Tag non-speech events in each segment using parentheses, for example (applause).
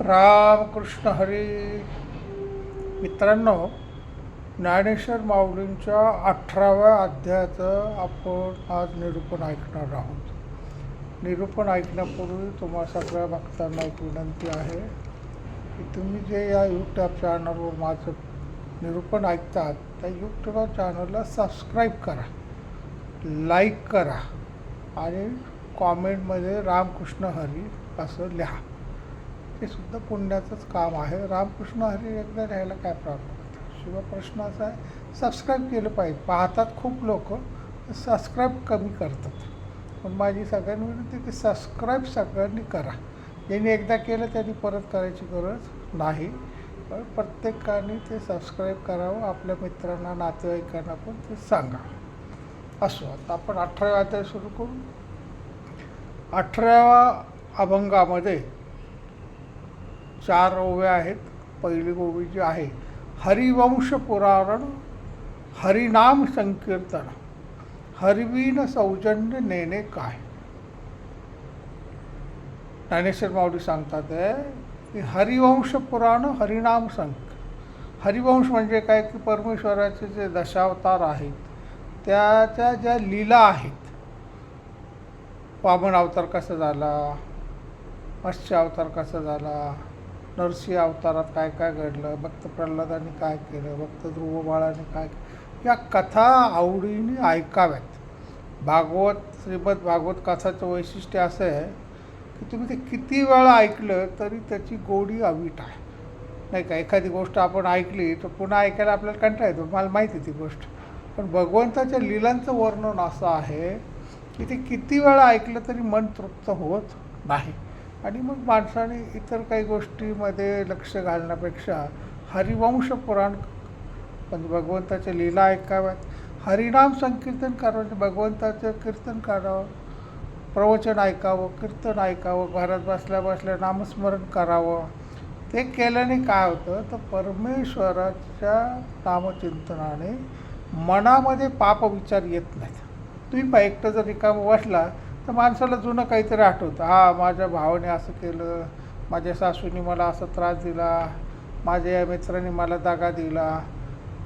रामकृष्ण हरी. मित्रांनो ज्ञानेश्वर माऊलींच्या अठराव्या अध्यायाचं आपण आज निरूपण ऐकणार आहोत. निरूपण ऐकण्यापूर्वी तुम्हा सगळ्या भक्तांना एक विनंती आहे की तुम्ही जे या यूट्यूब चॅनलवर माझं निरूपण ऐकतात त्या यूट्यूब चॅनलला सबस्क्राईब करा लाईक करा आणि कॉमेंटमध्ये रामकृष्ण हरी असं लिहा. ते सुद्धा पुण्याचंच काम आहे. रामकृष्ण हरी एकदा लिहायला काय प्रॉब्लेम होता शिवाय प्रश्न असा आहे सबस्क्राईब केलं पाहिजे. पाहतात खूप लोक सबस्क्राईब कमी करतात. पण माझी सगळ्यांनी विनंती की सबस्क्राईब सगळ्यांनी करा. ज्यांनी एकदा केलं त्यांनी परत करायची गरज नाही. पण प्रत्येकाने ते सबस्क्राईब करावं आपल्या मित्रांना नातेवाईकांना पण ते सांगा. असो. आता आपण अठराव्या अध्याय सुरू करू. अठराव्या अभंगामध्ये चार ओव्या आहेत. पहिली ओवी जी आहे हरिवंश पुराण हरिनाम संकीर्तन हरिवीन सौजन्य नेणे काय? ज्ञानेश्वर माऊली सांगतात आहे की हरिवंश पुराण हरिनाम संक हरिवंश म्हणजे काय? की परमेश्वराचे जे दशावतार आहेत त्याच्या ज्या लीला आहेत. वामन अवतार कसा झाला? मत्स्य अवतार कसा झाला? नरसिंह अवतारात काय काय घडलं भक्त प्रल्हादाने काय केलं भक्त ध्रुव बाळाने काय केलं या कथा आवडीने ऐकाव्यात. भागवत श्रीमद भागवत कथाचं वैशिष्ट्य असं आहे की तुम्ही ते किती वेळा ऐकलं तरी त्याची गोडी अवीट आहे. नाही का? एखादी गोष्ट आपण ऐकली तर पुन्हा ऐकायला आपल्याला कंटाळ येतो. मला माहिती ती गोष्ट. पण भगवंताच्या लीलांचं वर्णन असं आहे की ते किती वेळा ऐकलं तरी मन तृप्त होत नाही. आणि मग माणसाने इतर काही गोष्टीमध्ये लक्ष घालण्यापेक्षा हरिवंश पुराण म्हणजे भगवंताच्या लीला ऐकाव्यात. हरिनाम संकीर्तन करावं म्हणजे भगवंताचं कीर्तन करावं प्रवचन ऐकावं कीर्तन ऐकावं घरात बसल्या बसल्या नामस्मरण करावं. ते केल्याने काय होतं? तर परमेश्वराच्या नामचिंतनाने मनामध्ये पापविचार येत नाहीत. तुम्ही एकटं जर रिकामं बसला तर माणसाला जुनं काहीतरी आठवतं. हा माझ्या भावाने असं केलं माझ्या सासूने मला असा त्रास दिला माझ्या या मित्राने मला दागा दिला.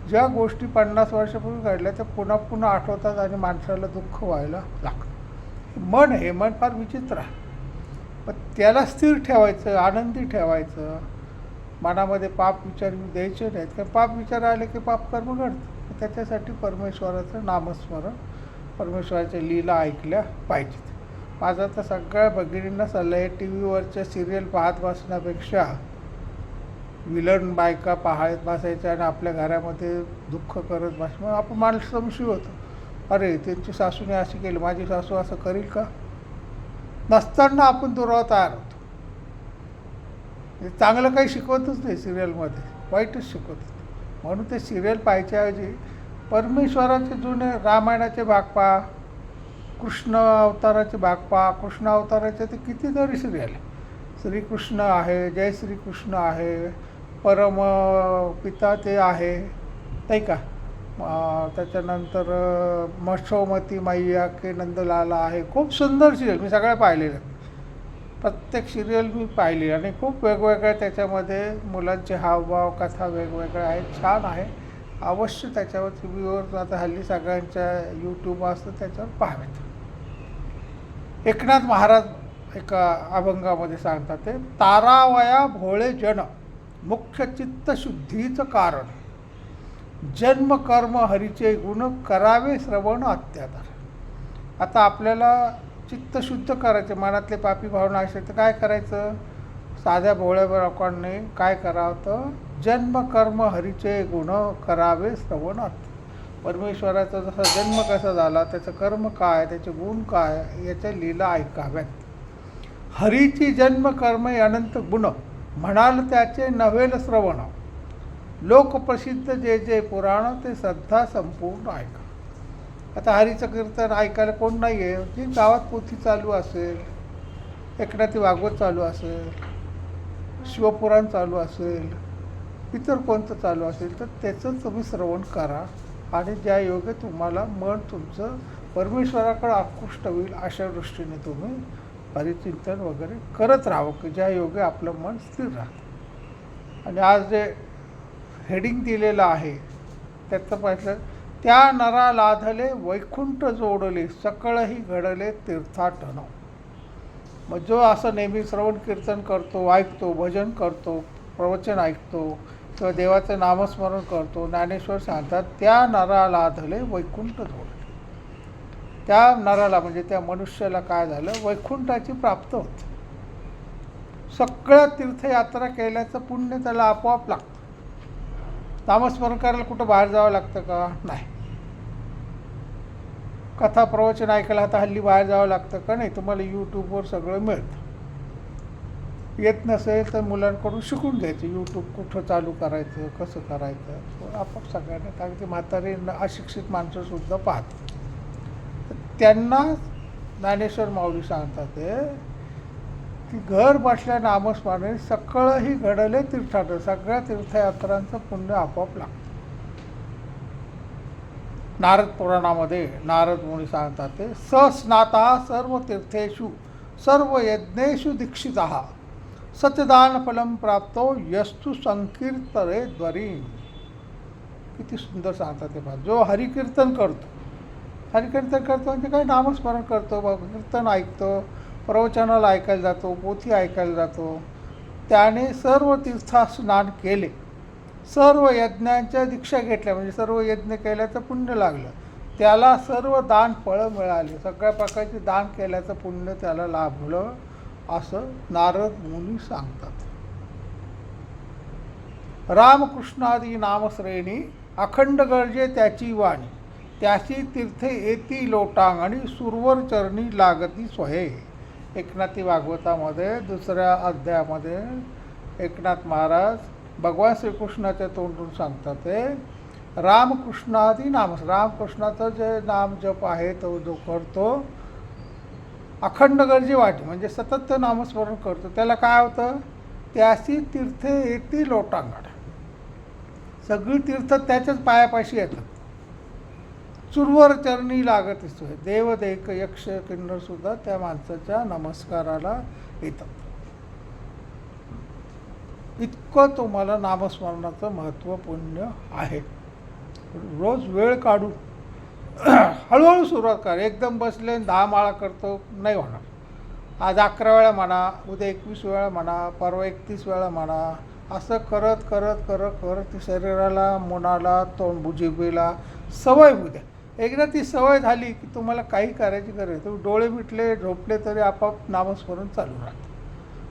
ज्या गोष्टी पन्नास वर्षापूर्वी घडल्या त्या पुन्हा पुन्हा आठवतात आणि माणसाला दुःख व्हायला लागतं. मन हे मन फार विचित्र आहे. पण त्याला स्थिर ठेवायचं आनंदी ठेवायचं. मनामध्ये पाप विचार द्यायचे नाहीत. कारण पाप विचार आले की पाप कर्म घडतं. त्याच्यासाठी परमेश्वराचं नामस्मरण परमेश्वराच्या लीला ऐकल्या पाहिजेत. माझा तर सगळ्या भगिनींना सल्ला आहे टी व्हीवरच्या सिरियल पाहत बसण्यापेक्षा विलन बायका पाहत बसायच्या आणि आपल्या घरामध्ये दुःख करत बस मग आपण माणूस होतो. अरे त्यांची सासूने अशी केली माझी सासू असं करील का? नसताना आपण दुराव तयार होतो. चांगलं काही शिकवतच नाही सिरियलमध्ये वाईटच शिकवत म्हणून ते सिरियल पाहायच्याऐवजी परमेश्वराचे जुने रामायणाचे भाग पहा कृष्ण अवताराचे बागपा कृष्ण अवताराचे ते कितीतरी सिरियल आहे श्रीकृष्ण आहे जय श्रीकृष्ण आहे परम पिता ते आहे नाही का? त्याच्यानंतर मशोमती मैया के नंदलाला आहे. खूप सुंदर सिरियल मी सगळ्या पाहिलेल्या प्रत्येक सिरियल मी पाहिली आणि खूप वेगवेगळ्या त्याच्यामध्ये मुलांचे हावभाव कथा वेगवेगळ्या आहेत. छान आहे. अवश्य त्याच्यावर टी व्हीवर आता हल्ली सगळ्यांच्या यूट्यूब असतं त्याच्यावर पाहावेत. एकनाथ महाराज एका अभंगामध्ये सांगतात ते तारावया भोळे जन मुख्य चित्तशुद्धीचं कारण. जन्म कर्म हरीचे गुण करावे श्रवण अत्याचार आता आपल्याला चित्त शुद्ध करायचे मनातले पापी भावना असेल तर काय करायचं? साध्या भोळ्या लोकांनी काय करावं? तर जन्म कर्म हरीचे गुण करावे श्रवण परमेश्वराचा जसा जन्म कसा झाला त्याचं कर्म काय त्याचे गुण काय याच्या लीला ऐकाव्यात. हरीची जन्म कर्म अनंत गुण. म्हणाल त्याचे नवेल श्रवण. लोकप्रसिद्ध जे जे पुराण ते श्रद्धा संपूर्ण ऐका. आता हरीचं कीर्तन ऐकायला कोण नाही आहे जी गावात पोथी चालू असेल एकनाथी भागवत चालू असेल शिवपुराण चालू असेल इतर कोणतं चालू असेल तर त्याचं तुम्ही श्रवण करा. आणि ज्या योगे तुम्हाला मन तुमचं परमेश्वराकडे आकृष्ट होईल अशा दृष्टीने तुम्ही परिचिंतन वगैरे करत राहावं की ज्या योगे आपलं मन स्थिर राहतं. आणि आज जे हेडिंग दिलेलं आहे त्याचं पाहिलं त्या नरा लाधले वैकुंठ जोडले सकळही घडले तीर्थाटन. मग जो असं नेहमी श्रवण कीर्तन करतो ऐकतो भजन करतो प्रवचन ऐकतो किंवा देवाचं नामस्मरण करतो. ज्ञानेश्वर सांगतात त्या नराला झाले वैकुंठ धोड त्या नराला म्हणजे त्या मनुष्याला काय झालं? वैकुंठाची प्राप्त होते. सगळ्या तीर्थयात्रा केल्याचं पुण्य त्याला आपोआप लागतं. नामस्मरण करायला कुठं बाहेर जावं लागतं का? नाही. कथा प्रवचन ऐकायला आता हल्ली बाहेर जावं लागतं का नाही? तुम्हाला यूट्यूबवर सगळं मिळतं. येत नसेल तर मुलांकडून शिकून घ्यायचं. यूट्यूब कुठं चालू करायचं कसं करायचं? आपोआप सगळ्यांना कारण की म्हातारी अशिक्षित माणसंसुद्धा पाहतात. त्यांना ज्ञानेश्वर माऊली सांगतात ते की घर बसल्या नामस्मरणे सकळही घडले तीर्थाट सगळ्या तीर्थयात्रांचं पुण्य आपोआप लागतं. नारद पुराणामध्ये नारद मुनी सांगतात ते सस्नाता सर्व तीर्थेषु सर्व यज्ञेषु दीक्षित. सत्यदान फलम प्राप्तो यस्तु संकीर्तरे द्वरी। किती सुंदर सांगतात ते पहा जो हरिकीर्तन करतो हरिकीर्तन करतो म्हणजे काय? नामस्मरण करतो कीर्तन ऐकतो प्रवचनाला ऐकायला जातो पोथी ऐकायला जातो. त्याने सर्व तीर्थात स्नान केले. सर्व यज्ञांच्या दीक्षा घेतल्या. म्हणजे सर्व यज्ञ केल्याचं पुण्य लागलं. त्याला सर्व दान फळं मिळाले. सगळ्या प्रकारचे दान केल्याचं पुण्य त्याला लाभलं. असं नारद मुनी सांगतात. रामकृष्णादी नामश्रेणी अखंड गरजे त्याची वाणी. त्याची तीर्थे येती लोटांग आणि सुरवर चरणी लागती स्वहे एकनाथी भागवतामध्ये दुसऱ्या अध्यायामध्ये एकनाथ महाराज भगवान श्रीकृष्णाच्या तोंडून सांगतात ते रामकृष्णादी नाम रामकृष्णाचं जे नाम जप आहे तो जो करतो अखंड गर्जी वाटी म्हणजे सतत नामस्मरण करतो. त्याला काय होतं? त्याची तीर्थे येते लोटांगड सगळी तीर्थ त्याच्याच पायापाशी येतात. चुरवर चरणी लागत असतो देवदेक यक्ष किन्नरसुद्धा त्या माणसाच्या नमस्काराला येतात. इतकं तुम्हाला नामस्मरणाचं महत्त्व पुण्य आहे. रोज वेळ काढून (clears throat) हळूहळू सुरुवात कर. एकदम बसले आणि दहा माळा करतो नाही होणार. आज अकरा वेळा म्हणा उद्या एकवीस वेळा म्हणा परवा एकतीस वेळा म्हणा असं करत करत करत करत ती शरीराला मनाला तोंड जिभेला सवय होऊ द्या. एकदा ती सवय झाली की तुम्हाला काही करायची गरज नाही. तुम्ही डोळे मिटले झोपले तरी आपाप नामस्मरण चालू राहतं.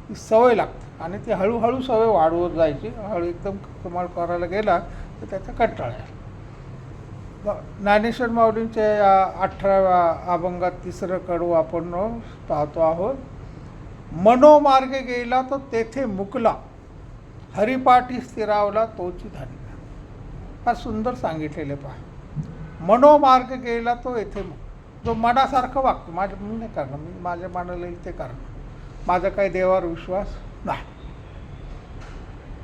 ती सवय लागते आणि ती हळूहळू सवय वाढवत जायची. हळू एकदम तुम्हाला करायला गेला तर त्याचा कंटाळा ज्ञानेश्वर माऊलींच्या या अठराव्या अभंगात तिसरं कडू आपण पाहतो आहोत. मनोमार्ग गेला तो तेथे मुकला. हरिपाठी स्थिरावला तोची धान्य. फार सुंदर सांगितलेले पहा. मनोमार्ग गेला तो येथे जो मनासारखं वागतो. माझ्या मी नाही करणार. मी माझ्या मनाला इथे करणार. माझा काही देवावर विश्वास नाही.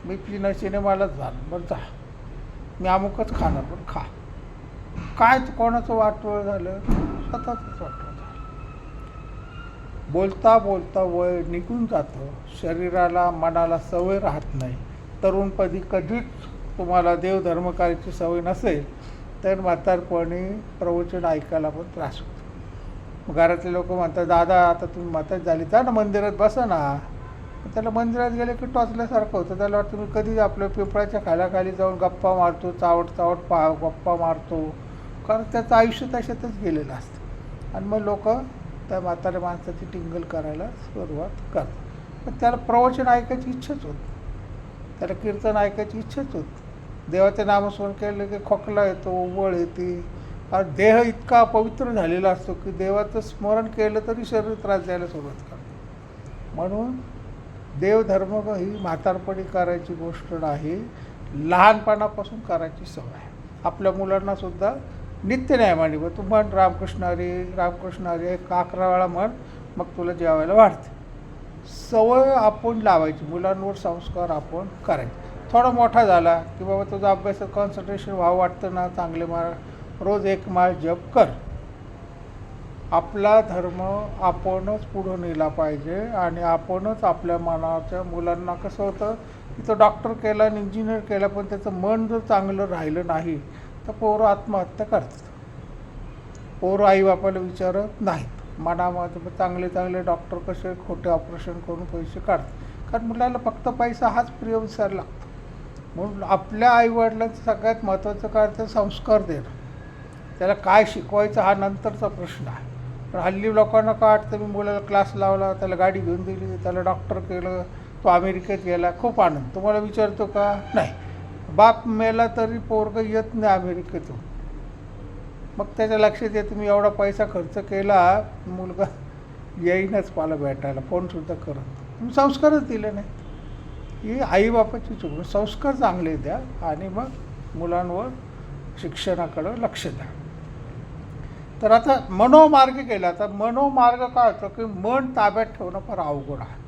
मी पिणं सिनेमालाच जाणार. बरं जा. मी अमुकच खाणार. पण खा. काय कोणाचं वाटोळ झालं? स्वतःच वाटोळ झालं. बोलता बोलता वय निघून जातं. शरीराला मनाला सवय राहत नाही. तरुणपदी कधीच तुम्हाला देवधर्मकार्याची सवय नसेल तर म्हातारपणी प्रवचन ऐकायला पण त्रास होतो. घरातले लोक म्हणतात दादा आता तुम्ही म्हातार झाली जा ना मंदिरात बसा ना. त्याला मंदिरात गेले की टोचल्यासारखं होतं. त्याला वाटतं मी कधी आपल्या पिंपळाच्या खाल्याखाली जाऊन गप्पा मारतो चावट चावट पा गप्पा मारतो. कारण त्याचं आयुष्य तशातच गेलेलं असतं. आणि मग लोक त्या म्हाताऱ्या माणसाची टिंगल करायला सुरुवात करतात. पण त्याला प्रवचन ऐकायची इच्छाच होत त्याला कीर्तन ऐकायची इच्छाच होत देवाचे नामस्मरण केलं की खोकला येतो ओवळ येते. कारण देह इतका पवित्र झालेला असतो की देवाचं स्मरण केलं तरी शरीर त्रास द्यायला सुरुवात करतो. म्हणून देवधर्म ही म्हातारपणी करायची गोष्ट नाही. लहानपणापासून करायची सवय आहे. आपल्या मुलांनासुद्धा नित्यन्याय नित्य न्यायमाने तू म्हण रामकृष्ण हरी रामकृष्ण हरी एक अकरा वेळा म्हण मग तुला जेवायला वाढते. सवय आपण लावायची मुलांवर संस्कार आपण करायचे. थोडा मोठा झाला की बाबा तुझा अभ्यासात कॉन्सन्ट्रेशन व्हावं वाटतं ना चांगले मार रोज एक माळ जप कर. आपला धर्म आपणच पुढं नेला पाहिजे आणि आपणच आपल्या मनाच्या मुलांना कसं होतं की तो डॉक्टर केला आणि इंजिनियर केला पण त्याचं मन जर चांगलं राहिलं नाही तर पोरं आत्महत्या करतात. पोरं आईबापाला विचारत नाहीत. मनामध्ये चांगले चांगले डॉक्टर कसे खोटे ऑपरेशन करून पैसे काढतात. कारण मुलाला फक्त पैसा हाच प्रिय विचार लागतो. म्हणून आपल्या आईवडिलांचं सगळ्यात महत्त्वाचं काय तर संस्कार देणं. त्याला काय शिकवायचं हा नंतरचा प्रश्न आहे. पण हल्ली लोकांना काय वाटतं मी मुलाला क्लास लावला त्याला गाडी घेऊन दिली त्याला डॉक्टर केलं तो अमेरिकेत गेला खूप आनंद. तुम्हाला विचारतो का? नाही. बाप मेला तरी पोरगं येत नाही अमेरिकेतून. मग त्याच्या लक्षात येतं मी एवढा पैसा खर्च केला मुलगा येईनच मला भेटायला फोनसुद्धा करत तुम्ही संस्कारच दिले नाही. ही आईबापाची चूक. संस्कार चांगले द्या आणि मग मुलांवर शिक्षणाकडं लक्ष द्या. तर आता मनोमार्ग केला. तर मनोमार्ग काय होतं की मन ताब्यात ठेवणं फार अवघड आहे.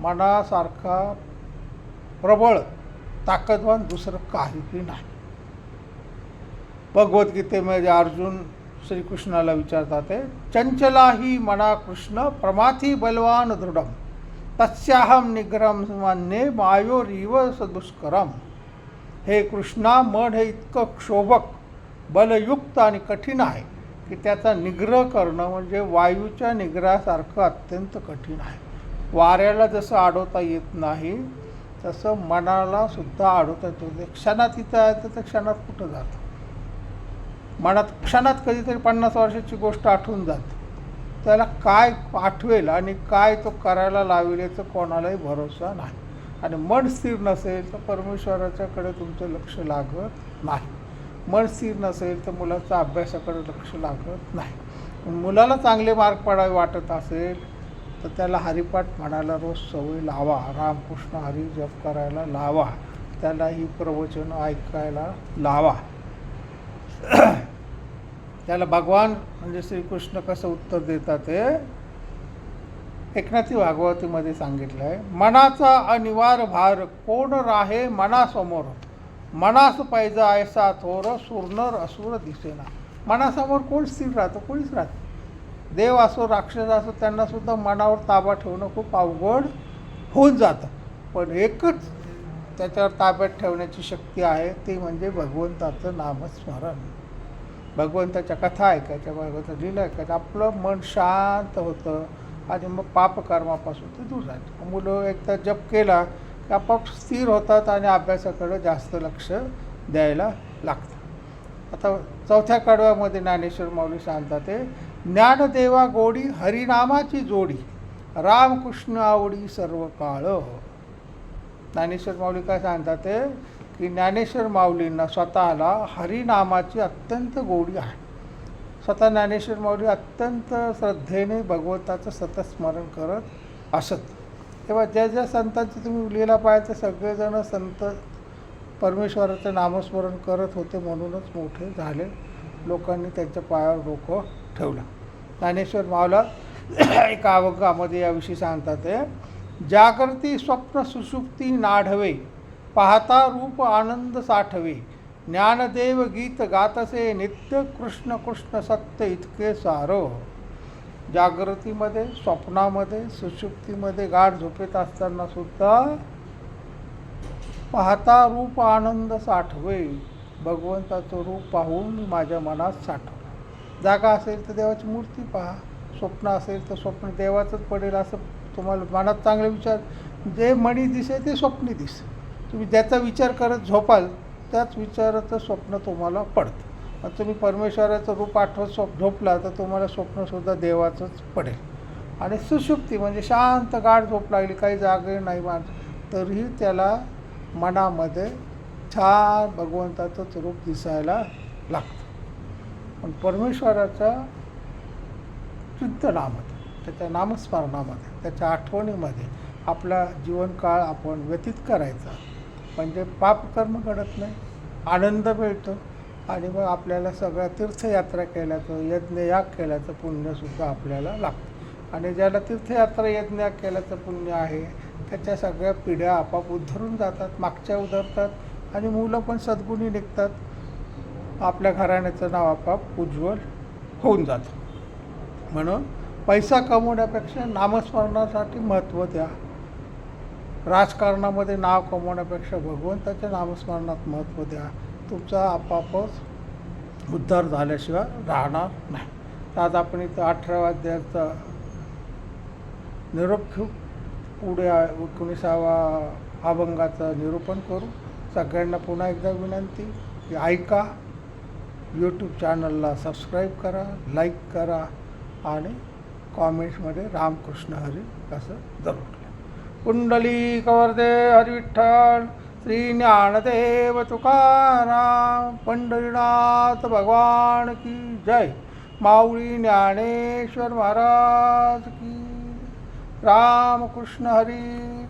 मनासारखा प्रबळ ताकदवान दुसरं काहीही नाही. भगवद्गीतेमध्ये अर्जुन श्रीकृष्णाला विचारतात ते चंचला ही मना कृष्ण प्रमाथी बलवान दृढम तस्याहम निग्रम मान्ये मायोरीव सदुष्करम हे कृष्णा मन हे इतकं क्षोभक बलयुक्त आणि कठीण आहे की त्याचा निग्रह करणं म्हणजे वायूच्या निग्रहासारखं अत्यंत कठीण आहे. वाऱ्याला जसं अडवता येत नाही तसं मनाला सुद्धा अडवता येतो ते क्षणात इथं आहे तर ते क्षणात कुठं जातं? मनात क्षणात कधीतरी पन्नास वर्षाची गोष्ट आठवून जाते. त्याला काय आठवेल आणि काय तो करायला लावेल याचं कोणालाही भरोसा नाही. आणि मन स्थिर नसेल तर परमेश्वराच्याकडे तुमचं लक्ष लागत नाही. मन स्थिर नसेल तर मुलाचा अभ्यासाकडे लक्ष लागत नाही. मुलाला चांगले मार्क पडावे वाटत असेल तर त्याला हरिपाठ म्हणायला रोज सवय लावा. रामकृष्ण हरी जप करायला लावा. त्याला ही प्रवचनं ऐकायला लावा. (clears throat) त्याला भगवान म्हणजे श्रीकृष्ण कसं उत्तर देतात ते? एकनाथी भागवतीमध्ये सांगितलं आहे मनाचा अनिवार्य भार कोण राहे मनासमोर? मनास पाहिजे ऐसा थोर सुरनर असुर दिसेना. मनासमोर कोण स्थिर राहतं? कोणीच राहतं देव असो राक्षस असो त्यांनासुद्धा मनावर ताबा ठेवणं खूप अवघड होऊन जातं. पण एकच त्याच्यावर ताब्यात ठेवण्याची शक्ती आहे ती म्हणजे भगवंताचं नामस्मरण. भगवंताच्या कथा ऐकायच्या भगवंताचं लिहिलं ऐकायचं आपलं मन शांत होतं आणि मग पापकर्मापासून ते दूर जायचं मुलं एकदा जप केला की आपोआप स्थिर होतात आणि अभ्यासाकडं जास्त लक्ष द्यायला लागतं. आता चौथ्या कडव्यामध्ये ज्ञानेश्वर माऊली सांगतात ते ज्ञानदेवा गोडी हरिनामाची जोडी. रामकृष्ण आवडी सर्व काळ. ज्ञानेश्वर माऊली काय सांगतात ते? की ज्ञानेश्वर माऊलींना स्वतःला हरिनामाची अत्यंत गोडी आहे. स्वतः ज्ञानेश्वर माऊली अत्यंत श्रद्धेने भगवंताचं सतत स्मरण करत असत. तेव्हा ज्या ज्या संतांचं तुम्ही लिहिला पाहिजे सगळेजण संत परमेश्वराचं नामस्मरण करत होते म्हणूनच मोठे झाले. लोकांनी त्यांच्या पायावर डोकं ठेवलं. ज्ञानेश्वर मावला (clears throat) एका अवघामध्ये याविषयी सांगतात ते जागृती स्वप्न सुषुप्ती नाढवे पाहता रूप आनंद साठवे ज्ञानदेव गीत गातसे नित्य कृष्ण कृष्ण सत्य इतके सारो. जागृतीमध्ये स्वप्नामध्ये सुषुप्तीमध्ये गाढ झोपेत असताना सुद्धा पाहता रूप आनंद साठवे भगवंताचं रूप पाहून माझ्या मनात साठव. जागा असेल तर देवाची मूर्ती पहा. स्वप्न असेल तर स्वप्न देवाचंच पडेल असं तुम्हाला मनात चांगले विचार. जे मणी दिसे ते स्वप्नी दिस. तुम्ही ज्याचा विचार करत झोपाल त्याच विचाराचं स्वप्न तुम्हाला पडतं. आणि तुम्ही परमेश्वराचं रूप आठवत स्वप झोपला तर तुम्हाला स्वप्नसुद्धा देवाचंच पडेल. आणि सुषुप्ती म्हणजे शांत गाढ झोप लागली काही जागे नाही मान तरीही त्याला मनामध्ये छान भगवंताचंच रूप दिसायला लागतं. पण परमेश्वराच्या चिंतनामध्ये त्याच्या नामस्मरणामध्ये त्याच्या आठवणीमध्ये आपला जीवनकाळ आपण व्यतीत करायचा. म्हणजे पापकर्म घडत नाही आनंद मिळतो आणि मग आपल्याला सगळ्या तीर्थयात्रा केल्याचं यज्ञयाग केल्याचं पुण्यसुद्धा आपल्याला लागतं. आणि ज्याला तीर्थयात्रा यज्ञयाग केल्याचं पुण्य आहे त्याच्या सगळ्या पिढ्या आपाप उद्धरून जातात मागच्या उधरतात आणि मुलं पण सद्गुणी निघतात. आपल्या घराण्याचं नाव आपाप उज्ज्वल होऊन जातं. म्हणून पैसा कमवण्यापेक्षा नामस्मरणासाठी महत्त्व द्या. राजकारणामध्ये नाव कमवण्यापेक्षा भगवंताच्या नामस्मरणात महत्त्व द्या. तुमचा आपापच उद्धार झाल्याशिवाय राहणार नाही. आज आपण इथं अठराव्या अध्यायाचा निरोप घेऊ. पुढे एकोणीसावा अभंगाचं निरूपण करू. सगळ्यांना पुन्हा एकदा विनंती की ऐका. यूट्यूब चॅनलला सबस्क्राईब करा लाईक करा आणि कॉमेंट्समध्ये रामकृष्ण हरी असं जरूर कुंडली कवर्दे हरिविठ्ठल श्री ज्ञानदेव तुकाराम पंढरीनाथ भगवान की जय. माऊली ज्ञानेश्वर महाराज की रामकृष्ण हरी